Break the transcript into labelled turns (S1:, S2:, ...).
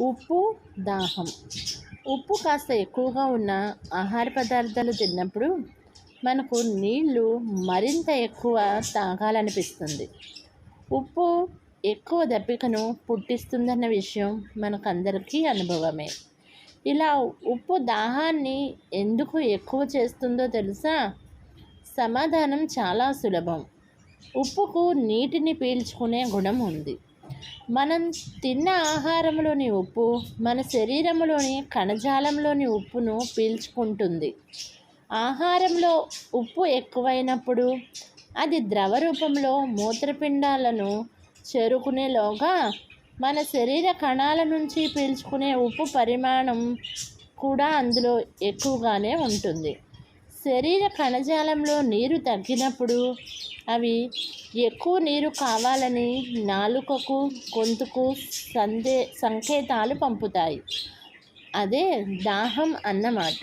S1: ఉప్పు దాహం. ఉప్పు కాస్త ఎక్కువగా ఉన్న ఆహార పదార్థాలు తిన్నప్పుడు మనకు నీళ్ళు మరింత ఎక్కువ తాగాలనిపిస్తుంది. ఉప్పు ఎక్కువ దప్పికను పుట్టిస్తుందన్న విషయం మనకందరికీ అనుభవమే. ఇలా ఉప్పు దాహాన్ని ఎందుకు ఎక్కువ చేస్తుందో తెలుసా? సమాధానం చాలా సులభం. ఉప్పుకు నీటిని పీల్చుకునే గుణం ఉంది. మనం తిన్న ఆహారంలోని ఉప్పు మన శరీరంలోని కణజాలంలోని ఉప్పును పీల్చుకుంటుంది. ఆహారంలో ఉప్పు ఎక్కువైనప్పుడు అది ద్రవ రూపంలో మూత్రపిండాలను చేరుకునేలోగా మన శరీర కణాల నుంచి పీల్చుకునే ఉప్పు పరిమాణం కూడా అందులో ఎక్కువగానే ఉంటుంది. శరీర కణజాలంలో నీరు తగ్గినప్పుడు అవి ఎక్కువ నీరు కావాలని నాలుకకు గొంతుకు సందే సంకేతాలు పంపుతాయి. అదే దాహం అన్నమాట.